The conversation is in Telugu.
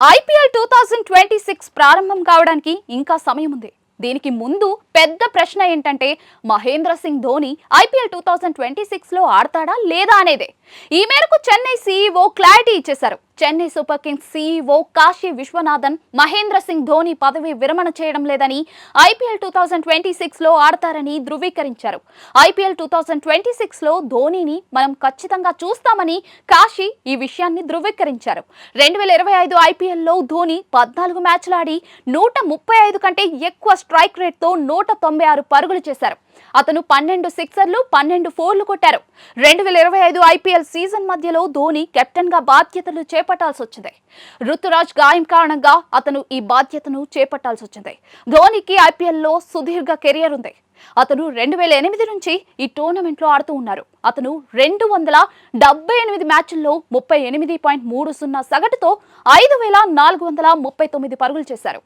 IPL two thousand twenty six ప్రారంభం కావడానికి ఇంకా సమయం ఉంది. దీనికి ముందు పెద్ద ప్రశ్న ఏంటంటే Mahendra Singh Dhoni IPL two thousand twenty సిక్స్లో ఆడతాడా లేదా అనేదే? ఈ మేరకు చెన్నై సీఈఓ క్లారిటీ ఇచ్చేశారు. Chennai Super Kings CEO Kasi Viswanathan Mahendra Singh Dhoni పదవి విరమణ చేయడం లేదని ఐపీఎల్ టూ థౌజండ్ ట్వంటీ సిక్స్లో ఆడతారని ధృవీకరించారు. ఐపీఎల్ టూ థౌజండ్ ట్వంటీ సిక్స్లో ధోనిని మనం ఖచ్చితంగా చూస్తామని కాశీ ఈ విషయాన్ని ధృవీకరించారు. రెండు వేల ఇరవై ఐదు ఐపీఎల్లో ధోని పద్నాలుగు మ్యాచ్లు ఆడి నూట ముప్పై ఐదు కంటే ఎక్కువ స్ట్రైక్ రేట్తో నూట తొంభై ఆరు పరుగులు చేశారు. అతను పన్నెండు సిక్సర్లు పన్నెండు ఫోర్లు కొట్టారు. రెండు వేల ఇరవై ఐదు ఐపీఎల్ సీజన్ మధ్యలో ధోని కెప్టెన్గా బాధ్యతలు చేపట్టాల్సి వచ్చింది ఋతురాజ్ గాయం కారణంగా అతను ఈ బాధ్యతను చేపట్టాల్సి వచ్చింది ధోనికి ఐపీఎల్లో సుదీర్ఘ కెరియర్ ఉంది. అతను రెండు వేల ఎనిమిది నుంచి ఈ టోర్నమెంట్లో ఆడుతూ ఉన్నారు. అతను రెండు వందల డెబ్బై ఎనిమిది మ్యాచ్ల్లో ముప్పై ఎనిమిది పాయింట్ మూడు సున్నా సగటుతో ఐదు వేల నాలుగు వందల ముప్పై తొమ్మిది పరుగులు చేశారు.